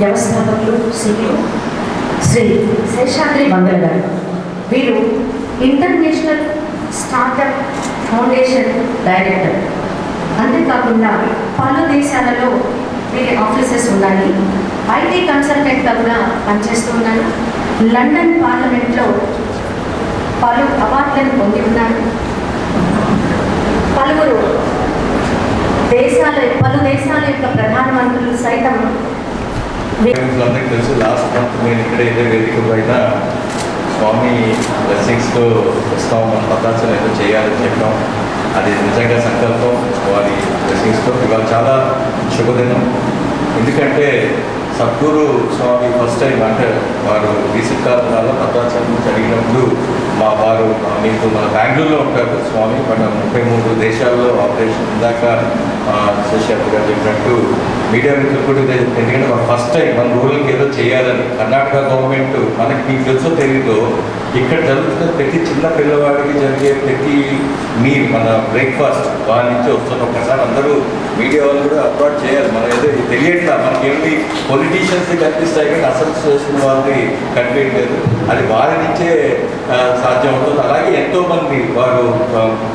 వ్యవస్థాపకులు సీఈఓ శ్రీ శేషాద్రి మంగళ గారు. వీరు ఇంటర్నేషనల్ స్టార్టప్ ఫౌండేషన్ డైరెక్టర్. అంతేకాకుండా పలు దేశాలలో వీరి ఆఫీసెస్ ఉన్నాయి. ఐటీ కన్సల్టెంట్గా కూడా పనిచేస్తూ ఉన్నారు. లండన్ పార్లమెంట్లో పలు అవార్డులను పొంది ఉన్నారు. పలువురు దేశాల పలు దేశాల యొక్క ప్రధానమంత్రులు సైతం అందరికీ తెలుసు లాస్ట్ మంత్ నేను ఇక్కడ ఇదే వేదిక పైన స్వామి బ్లెస్సింగ్స్తో వస్తాం మన పదార్థం ఏదో చేయాలని చెప్పాం. అది నిజంగా సంకల్పం వారి బ్లెస్సింగ్స్తో ఇవాళ చాలా శుభదినం. ఎందుకంటే సద్గురు స్వామి ఫస్ట్ టైం అంటే వారు రీసెంట్ కాలంలో పదార్థాల నుంచి అడిగినప్పుడు మా వారు మీకు మన బెంగళూరులో ఉంటారు స్వామి. మన ముప్పై మూడు దేశాల్లో ఆపరేషన్ ఇందాక శశి గారు చెప్పినట్టు మీడియా మిత్రులు కూడా ఎందుకంటే మనం ఫస్ట్ టైం మన రూరల్కి ఏదో చేయాలని కర్ణాటక గవర్నమెంట్ మనకి మీకు తెలుసో తెలీదు ఇక్కడ జరుగుతున్న ప్రతి చిన్న పిల్లవాడికి జరిగే ప్రతి మీల్ మన బ్రేక్ఫాస్ట్ వాళ్ళ నుంచి వస్తున్న ఒకసారి అందరూ మీడియా వాళ్ళు కూడా అప్లోడ్ చేయాలి. మనం ఏదో తెలియట్లా. మనకేమి పొలిటీషియన్స్ కనిపిస్తాయి కానీ అసలు చేసిన వాళ్ళని కనిపించలేదు అది వారి నుంచే సాధ్యం అవుతుంది. అలాగే ఎంతోమంది వారు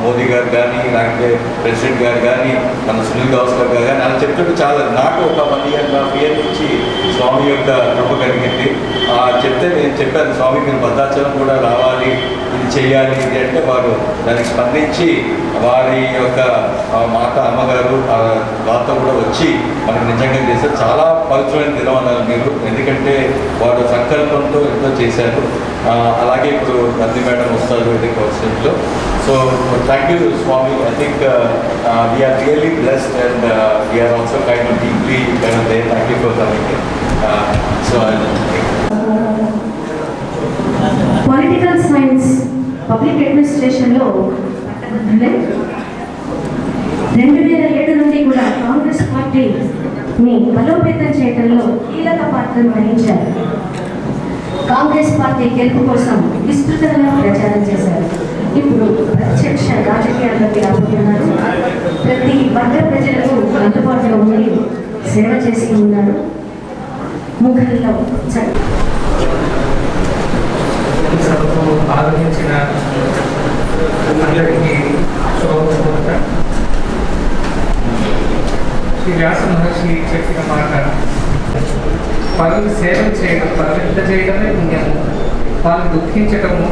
మోదీ గారు కానీ లేకపోతే ప్రెసిడెంట్ గారు కానీ మన సునీల్ గవాస్కర్ గారు కానీ అలా చెప్తుంటే చాలా. నాకు ఒక వన్ ఇయర్ హాఫ్ ఇయర్ నుంచి స్వామి యొక్క కృప కలిగింది. ఆ, చెప్తే నేను చెప్పాను స్వామి మీరు భద్రాచలం కూడా రావాలి చేయాలి ఇది అంటే వారు దానికి స్పందించి వారి యొక్క మాత అమ్మగారు ఆ కూడా వచ్చి మనకు నిజంగా చేశారు. చాలా పవిత్రమైన దినం అన్నారు మీరు. ఎందుకంటే వారు సంకల్పంతో ఎంతో చేశారు. అలాగే ఇప్పుడు నంది మేడం వస్తారు ఇది కౌన్సిలింగ్లో so thank you Swami. I think we are really blessed and we are also kind of deeply kind of they thank you for coming so political science public అడ్మినిస్ట్రేషన్లో రెండు వేల ఏడు నుండి కూడా కాంగ్రెస్ పార్టీని బలోపేతం చేయడంలో కీలక పాత్రను వహించారు. కాంగ్రెస్ పార్టీ గెలుపు కోసం విస్తృతంగా ప్రచారం చేశారు. ఇప్పుడు ప్రత్యక్ష రాజకీయాల్లోకి రాబోతున్నారు. ప్రతి వర్గ ప్రజలకు అందుబాటులో ఉండి సేవ చేసి ఉన్నారు. ముఖంలో చ- సభకు ఆదరించిన అందరికీ శుభముహూర్త శ్రీ వ్యాస మహర్షి చెప్పిన మాట పనులు సేవ చేయడం పనులు చేయడమే పుణ్యము వాళ్ళు దుఃఖించటము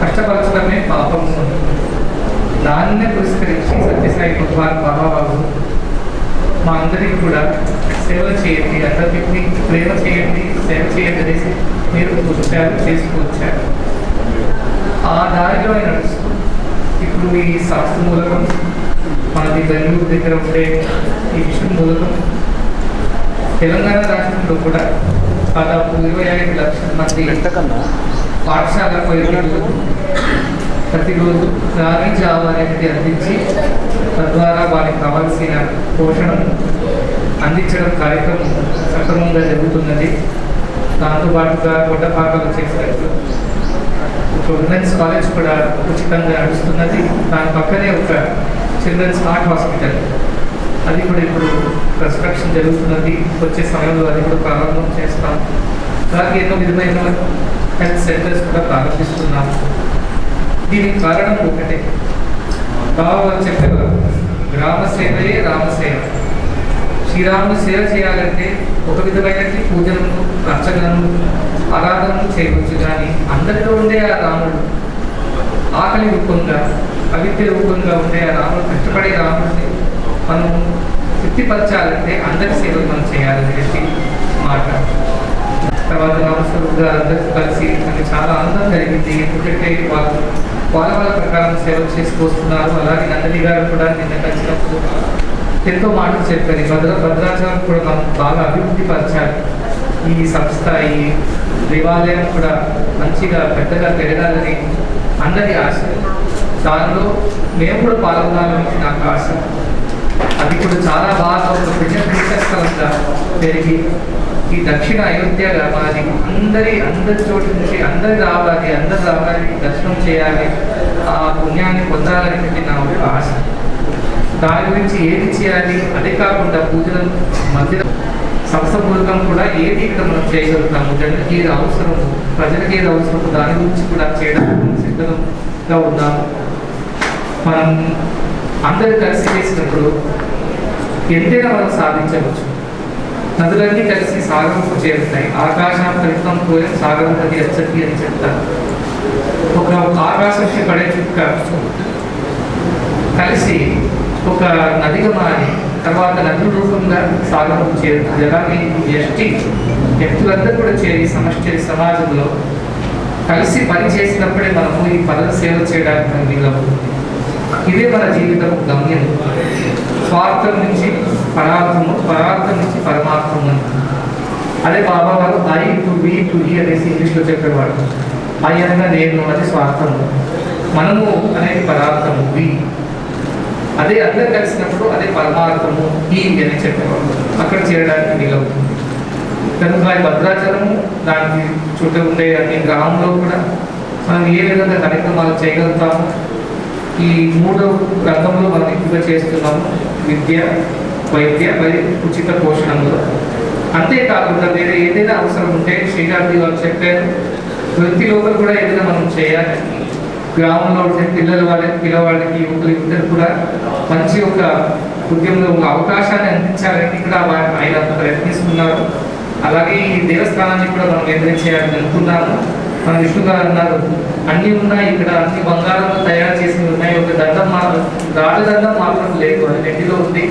కష్టపరచడమే పాపము. దాన్నే పురస్కరించి సత్యసాయి భగవాన్ బాబాబాబు మా అందరికీ కూడా సేవ చేయండి అందరికీ ప్రేమ చేయండి సేవ చేయండి అనేసి మీరు వచ్చారు. చేసుకొచ్చారు ఆ దారిలో నడుస్తూ ఇప్పుడు ఈ శాస్త్ర మూలకం మనది బెంగళూరు దగ్గర ఉండే ఈ విషయం మూలకం తెలంగాణ రాష్ట్రంలో కూడా దాదాపు ఇరవై ఐదు లక్షల మంది పాఠశాలకు వెళ్ళి ప్రతిరోజు రాగి జావ అందించి తద్వారా వారికి కావాల్సిన పోషణను అందించడం కార్యక్రమం సక్రమంగా జరుగుతున్నది. దాంతోపాటుగా గొడ్డపాటలు చేసినట్లు ఉమెన్స్ కాలేజ్ కూడా ఉచితంగా నడుస్తున్నది. దాని పక్కనే ఒక చిల్డ్రన్స్ హార్ట్ హాస్పిటల్. అది కూడా ఇప్పుడు కన్స్ట్రక్షన్ జరుగుతున్నది. వచ్చే సమయంలో అది కూడా ప్రారంభం చేస్తాం. అలాగే ఎన్నో విధమైన హెల్త్ సెంటర్స్ కూడా ప్రారంభిస్తున్నాము దీనికి కారణం ఒకటే. బాబా చెప్పేవారు గ్రామ సేవయే రామసేవ శ్రీరాముడు సేవ చేయాలంటే ఒక విధమైన పూజలను అర్చనలను ఆరాధనలు చేయవచ్చు కానీ అందరిలో ఉండే ఆ రాముడు ఆకలి రూపంగా అవిద్య రూపంగా ఉండే ఆ రాముడు కష్టపడే రాముడిని మనం తృప్తిపరచాలంటే అందరి సేవలు మనం చేయాలని చెప్పి మాట. తర్వాత నమస్కారం గారు కలిసి నాకు చాలా ఆనందం కలిగింది. ఎందుకంటే వాళ్ళు వాళ్ళ వాళ్ళ ప్రకారం సేవలు చేసుకొస్తున్నారు అలాగే నందిని గారు కూడా నిన్న కలిసినప్పుడు ఎంతో మాటలు చెప్పారు. భద్ర భద్రాచలం కూడా మనం బాగా అభివృద్ధి పరచాలి. ఈ సంస్థ ఈ దేవాలయం కూడా మంచిగా పెద్దగా పెరగాలని అందరి ఆశ. దానిలో మేము కూడా పాల్గొనాలని నాకు ఆశ. అది కూడా చాలా బాగా ఒక పెద్ద తీర్థస్థలంగా పెరిగి ఈ దక్షిణ అయోధ్య మాది అందరి అందరి చోటు నుంచి అందరి రావాలి అందరు రావాలి దర్శనం చేయాలి ఆ పుణ్యాన్ని పొందాలనేది నా ఒక ఆశ. దాని గురించి ఏది చేయాలి? అదే కాకుండా పూజలు మధ్య సంస్థపూర్వకం కూడా ఏది ఇక్కడ మనం చేయగలుగుతాము? జనకి ఏది అవసరము? ప్రజలకు ఏది అవసరము? దాని గురించి కూడా చేయడానికి సిద్ధంగా ఉన్నాము. మనం అందరు కలిసి చేసినప్పుడు ఎంతైనా మనం సాధించవచ్చు. నదులన్నీ కలిసి సాగరంకు చేరుతాయి. ఆకాశం కలిపం పోయిన సాగరం నది అచ్చటి అని చెప్తారు. ఒక ఆకాశంకి పడే చుక్క కలిసి ఒక నదిగా మారి తర్వాత నదుల రూపంగా సాగరం చేరుతుంది. అలాగే ఎస్టి వ్యక్తులందరూ కూడా చేరి సమష్టి సమాజంలో కలిసి పని చేసినప్పుడే మనము ఈ పదవి సేవ చేయడానికి మనకు వీలవుతుంది. ఇదే మన జీవితం గమ్యం. స్వార్థం నుంచి పరార్థము పరార్థం నుంచి పరమార్థము అదే బాబా వారు ఐ టు బి టు ఈ అనేసి ఇంగ్లీష్లో చెప్పేవాడు ఐ అనగా నేను అది స్వార్థము. మనము అనేది పదార్థము బి అదే అందరు కలిసినప్పుడు అదే పరమార్థము ఈ అని చెప్పేవాడు అక్కడ చేరడానికి వీలవుతుంది. కనుక ఈ భద్రాచలము దానికి చుట్టూ ఉండే అన్ని గ్రామంలో కూడా మనం ఏ విధంగా కార్యక్రమాలు చేయగలుగుతాము? ఈ మూడో రంగంలో మనం ఎక్కువగా చేస్తున్నాము. విద్య వైద్య మరియు ఉచిత పోషణంలో అంతేకాకుండా వేరే ఏదైనా అవసరం ఉంటే శ్రీగాంధీ గారు చెప్పారు వృత్తి లోపల కూడా ఏదైనా మనం చేయాలి. గ్రామంలో ఉండే పిల్లల వాళ్ళకి పిల్లవాళ్ళకి యువకులు ఇద్దరు కూడా మంచి ఒక ఉద్యమంలో ఒక అవకాశాన్ని అందించాలని కూడా ఆయన ప్రయత్నిస్తున్నారు. అలాగే ఈ దేవస్థానాన్ని కూడా మనం ఏదైనా చేయాలని అనుకున్నాము మన విష్ణు గారు అన్నారు అన్ని ఉన్నాయి ఇక్కడ అన్ని బంగారంలో తయారు చేసి ఉన్నాయి ఒక దండం మాత్రం రాళ్ళ దండం మాత్రం లేదు. అది నెట్టిలో ఉంది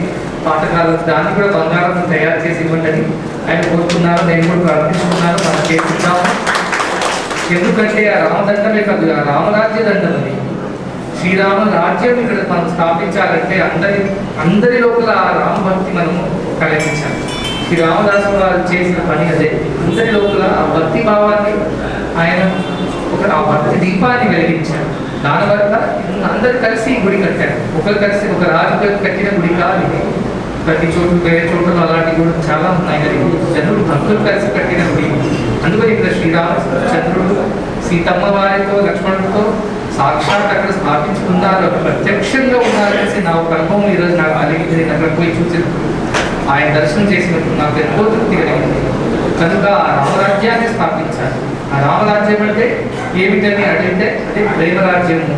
పాతకాలం దాన్ని కూడా బంగారం తయారు చేసి ఇవ్వండి అని ఆయన కోరుకున్నారు. నేను కూడా ప్రార్థిస్తున్నాను మనం చేస్తున్నాము. ఎందుకంటే ఆ రామదండమే కాదు ఆ రామరాజ్య దండం అది. శ్రీరామ రాజ్యం ఇక్కడ మనం స్థాపించాలంటే అందరి అందరి లోపల ఆ రామ భక్తి మనము కలిగించాలి. శ్రీ రామదాసు వారు చేసిన పని అదే. అందరి లోపల ఆ భక్తి భావాన్ని ఆయన ఒక ఆ భక్తి దీపాన్ని వెలిగించారు దానివల్ల అందరు కలిసి గుడి కట్టారు. ఒకరు కలిసి ఒక రాజు కట్టిన గుడి కాదు ప్రతి చోటు వేరే చోట్ల అలాంటి కూడా చాలా ఉన్నాయి. కానీ జనులు భక్తులు కలిసి కట్టిన గుడి. అందుకని ఇక్కడ శ్రీరామచంద్రుడు సీతమ్మ వారితో లక్ష్మణుడితో సాక్షాత్ అక్కడ స్థాపించుకున్నారు. ప్రత్యక్షంగా ఉన్నారనేసి నా ఒక అనుభవం ఈరోజు నాకు కలిగింది నేను అక్కడ పోయి చూసినప్పుడు ఆయన దర్శనం చేసినప్పుడు నాకు ఎంతో తృప్తి కలిగింది కనుక ఆ రామరాజ్యాన్ని స్థాపించాలి ఆ రామరాజ్యం అంటే ఏమిటని అడిగితే అది ప్రేమరాజ్యము.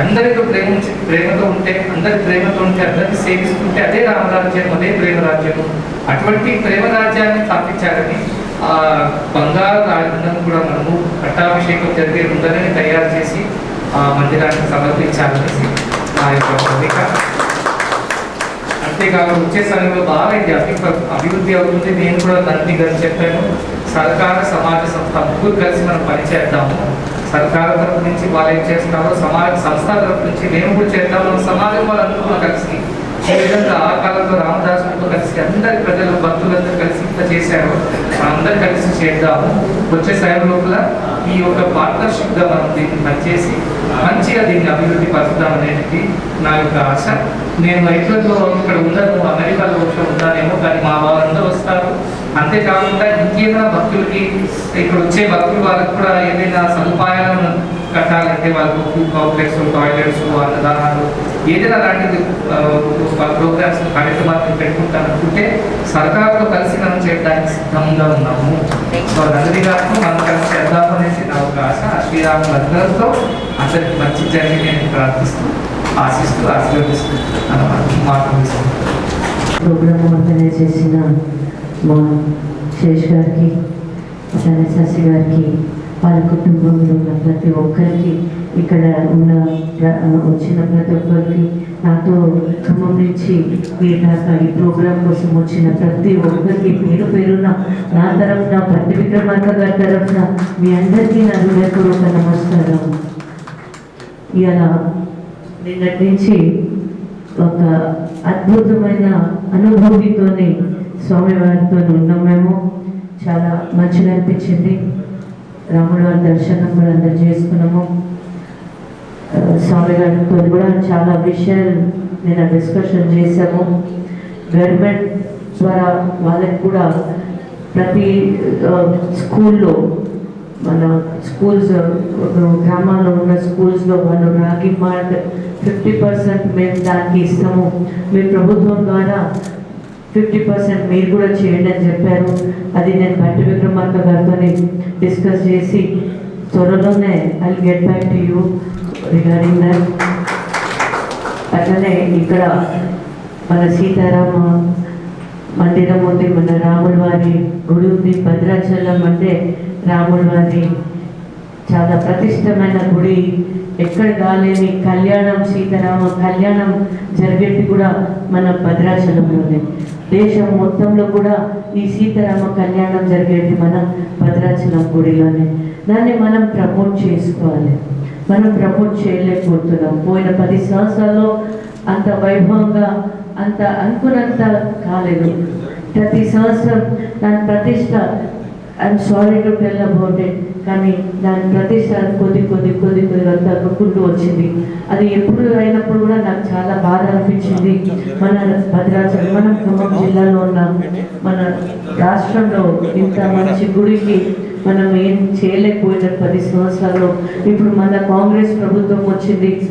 అందరితో ప్రేమ ప్రేమతో ఉంటే అందరి ప్రేమతో ఉంటే అందరిని సేవిస్తుంటే అదే రామరాజ్యం అదే ప్రేమరాజ్యము. అటువంటి ప్రేమరాజ్యాన్ని స్థాపించాలని ఆ బంగారు రాజధాని కూడా మనము పట్టాభిషేకం జరిగే ఉందని తయారు చేసి ఆ మందిరానికి సమర్పించాలనేసి నా యొక్క కోరిక. అంతేకాకుండా వచ్చే సమయంలో బాగా ఇది అభి- అభివృద్ధి అవుతుంది. నేను కూడా నంది గారు చెప్పాను. సర్కార సమాజ సంస్థ ముగ్గురు కలిసి మనం పనిచేద్దాము సర్కార తరపు నుంచి వాళ్ళు ఏం చేస్తారో సమాజ సంస్థ తరపు నుంచి మేము కూడా చేద్దాం మన సమాజం వాళ్ళందరూ కలిసి ఈ విధంగా ఆ కాలంలో రామదాసు కలిసి అందరి ప్రజలు భక్తులందరూ చేశారు. అందరు కలిసి చేద్దాము. వచ్చే సమయం లోపల ఈ యొక్క పార్ట్నర్షిప్గా మనం దీన్ని పనిచేసి మంచిగా దీన్ని అభివృద్ధి పరుద్దాం అనేది నా యొక్క ఆశ. నేను రైతులతో ఇక్కడ ఉండను అమెరికాలో వచ్చి ఉంటానేమో కానీ మా వాళ్ళందరూ వస్తారు. అంతేకాకుండా ఇంకేదైనా భక్తులకి ఇక్కడ వచ్చే భక్తులు వాళ్ళకి కూడా ఏదైనా సదుపాయాలను కట్టాలంటే వాళ్ళకు ఫుడ్ కాంప్లెక్స్ టాయిలెట్స్ అన్నదానాలు ఏదైనా అలాంటిది ప్రోగ్రామ్స్ కార్యక్రమాలు పెట్టుకుంటానుకుంటే సర్కారుతో కలిసి మనం చేయడానికి సిద్ధంగా ఉన్నాము. సో నందిని గారు మనం కలిసి చేద్దాం అనేసి నా ఒక ఆశ. ఆ శ్రీరాములందరితో అందరికి మంచి జరిగి నేను ప్రార్థిస్తూ ఆశిస్తూ ఆశీర్వదిస్తూ అన్నమాట ప్రోగ్రామ్ ఆర్గనైజ్ చేసిన మా శేష్ గారికి శశి గారికి వాళ్ళ కుటుంబంలో ఉన్న ప్రతి ఒక్కరికి ఇక్కడ ఉన్న వచ్చిన ప్రతి ఒక్కరికి నాతో ఖమ్మం నుంచి మీరు దాకా ఈ ప్రోగ్రాం కోసం వచ్చిన ప్రతి ఒక్కరికి పేరు పేరున నా తరఫున ప్రతి విక్రమార్క గారి తరఫున మీ అందరికీ నా హృదయపూర్వక నమస్కారం. ఇలా నిన్నటి నుంచి ఒక అద్భుతమైన అనుభూతితోని స్వామివారితో ఉన్నాం మేము. చాలా మంచిగా అనిపించింది. రాముడు వారి దర్శనం కూడా అందరు చేసుకున్నాము. స్వామి గారితో కూడా చాలా విషయాలు నేను డిస్కషన్ చేశాము. గవర్నమెంట్ ద్వారా వాళ్ళకి కూడా ప్రతి స్కూల్లో మన స్కూల్స్ గ్రామాల్లో ఉన్న స్కూల్స్లో వాళ్ళు రాగి మార్ట్ ఫిఫ్టీ పర్సెంట్ మేము దానికి ఇస్తాము. మీ ప్రభుత్వం ద్వారా ఫిఫ్టీ పర్సెంట్ మీరు కూడా చేయండి అని చెప్పారు. అది నేను బట్టి విక్రమార్క గారితో డిస్కస్ చేసి త్వరలోనే I get back to you regarding that అట్లనే ఇక్కడ మన సీతారామ మందిరం ఉంది మన రాముల వారి గుడి ఉంది భద్రాచలం అంటే రాముల వారి చాలా ప్రతిష్టమైన గుడి. ఎక్కడ కాలేని కళ్యాణం సీతారామ కళ్యాణం జరిగేది కూడా మన భద్రాచలంలోనే. దేశం మొత్తంలో కూడా ఈ సీతారామ కళ్యాణం జరిగేది మన భద్రాచలం గుడిలోనే. దాన్ని మనం ప్రమోట్ చేసుకోవాలి. మనం ప్రమోట్ చేయలేకపోతున్నాం. పోయిన పది సంవత్సరాల్లో అంత వైభవంగా అంత అనుకున్నంత కాలేదు. ప్రతి సంవత్సరం దాని ప్రతిష్ట I'm sorry to tell about it కానీ దాని ప్రతిసారి కొద్ది కొద్ది కొద్ది కొద్దిగా తగ్గుకుంటూ వచ్చింది. అది ఎప్పుడు అయినప్పుడు కూడా నాకు చాలా బాధ అనిపించింది. మన భద్రాచలం మన ఖమ్మం జిల్లాలో ఉన్న. మన రాష్ట్రంలో ఇంత మంచి గుడికి మనం ఏం చేయలేకపోయిన పది సంవత్సరాల్లో. ఇప్పుడు మన కాంగ్రెస్ ప్రభుత్వం వచ్చింది.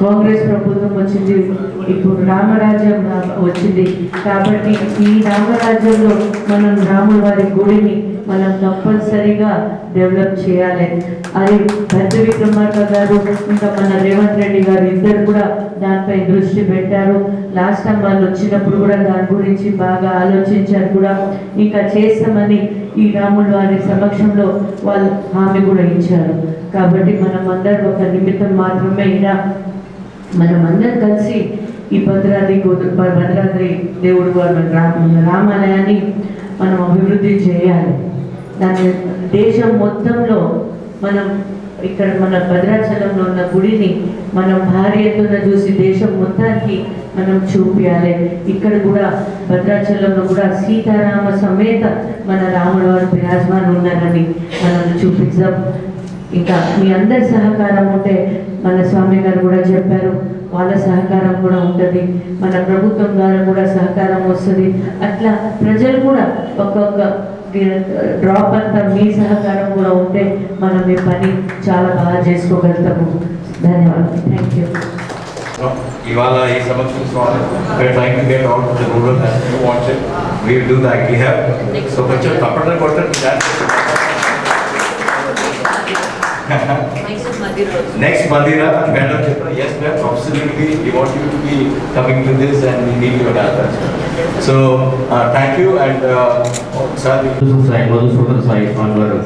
కాంగ్రెస్ ప్రభుత్వం వచ్చింది. ఇప్పుడు రామరాజ్యం వచ్చింది. కాబట్టి ఈ రామరాజ్యంలో మనం రాముల వారి గుడిని మనం కంపల్సరీగా డెవలప్ చేయాలి. అది పెద్ద విక్రమార్క గారు ఇంకా మన రేవంత్ రెడ్డి గారు ఇద్దరు కూడా దానిపై దృష్టి పెట్టారు. లాస్ట్ టైం వాళ్ళు వచ్చినప్పుడు కూడా దాని గురించి బాగా ఆలోచించారు కూడా. ఇంకా చేస్తామని ఈ రాముడు వారి సమక్షంలో వాళ్ళు హామీ కూడా ఇచ్చారు. కాబట్టి మనం అందరం ఒక నిమిత్తం మాత్రమే ఇలా మనం అందరం కలిసి ఈ భద్రాద్రి భద్రాద్రి దేవుడు వారి రామ రామాలయాన్ని మనం అభివృద్ధి చేయాలి. దాని దేశం మొత్తంలో మనం ఇక్కడ మన భద్రాచలంలో ఉన్న గుడిని మనం భారీ ఎత్తున చూసి దేశం మొత్తానికి మనం చూపించాలి. ఇక్కడ కూడా భద్రాచలంలో కూడా సీతారామ సమేత మన రాముడు వారు విరాజమాన్ ఉన్నారని మనం చూపించాం ఇంకా మీ అందరి సహకారం ఉంటే మన స్వామి గారు కూడా చెప్పారు. వాళ్ళ సహకారం కూడా ఉంటుంది. మన ప్రభుత్వం ద్వారా కూడా సహకారం వస్తుంది. అట్లా ప్రజలు కూడా ఒక్కొక్క డ్రాప్ అంతా మీ సహకారం కూడా ఉంటే మనం మీ పని చాలా బాగా చేసుకోగలుగుతాము. ధన్యవాదాలు. థ్యాంక్ యూ ఇవాళ ఈ సమక్షం Swami to get out the rural you want it we do that we have so కొంచెం తప్పకుండా కొట్టండి నెక్స్ట్ మందిరా మేడం చెప్పారు yes ma'am absolutely we want you to be coming to this and we need your answer so thank you and sir Madhusudana Sai Madhusudana Sai Swami వారు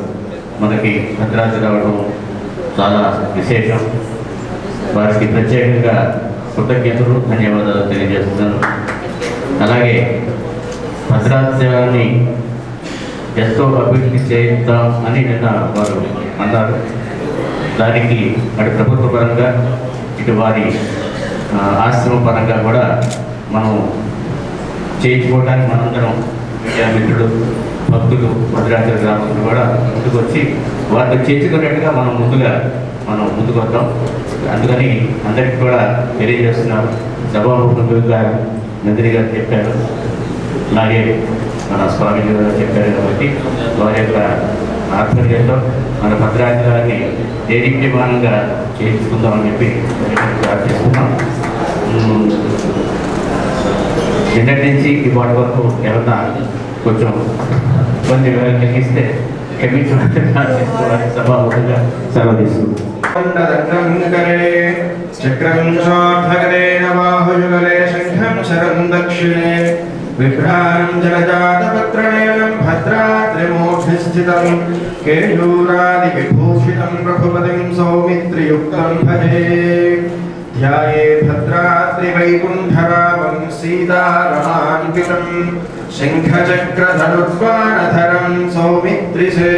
మనకి భద్రాద్రి రావడం చాలా విశేషం. వారికి ప్రత్యేకంగా కృతజ్ఞతలు ధన్యవాదాలు తెలియజేస్తున్నాను. అలాగే భద్రాద్రాన్ని ఎంతో అభివృద్ధి చేద్దాం అని నిన్న వారు అన్నారు. దానికి అటు ప్రభుత్వ పరంగా ఇటు వారి ఆశ్రమ పరంగా కూడా మనం చేయించుకోవడానికి మనందరం మీడియా భక్తులు భద్రాచల గ్రామస్తులు కూడా ముందుకు వచ్చి వాటిని చేర్చుకునేట్టుగా మనం ముందుగా మనం ముందుకు వద్దాం అందుకని అందరికీ కూడా తెలియజేస్తున్నారు సభాముఖంగా నందిని గారు చెప్పారు. అలాగే మన స్వామి గారు చెప్పారు కాబట్టి వారి యొక్క ఆత్మీయంలో మన భద్రాద్రి దేనికి మానంగా విమానంగా చేయించుకుందామని చెప్పి ప్రార్థిస్తున్నాం. నిన్నటి నుంచి ఇవాటి వరకు ఏమన్నా కొంచెం ఇబ్బంది కలిగిస్తే క్షమించుకోవాలి సభాముఖంగా సెలవుస్తున్నాం శంఖం శరం దక్షిణే. शङ्खं शरं दक्षिणे बिभ्राणं जलजातपत्रणयनं भद्राद्रिमूर्धिस्थितं केयूरादिविभूषितं रघुपतिं सौमित्रियुक्तं भजे ध्याये भद्राद्रिवैकुण्ठरामं सीतारमान्वितं शङ्खचक्रधनुद्वाणधरं सौमित्रिसे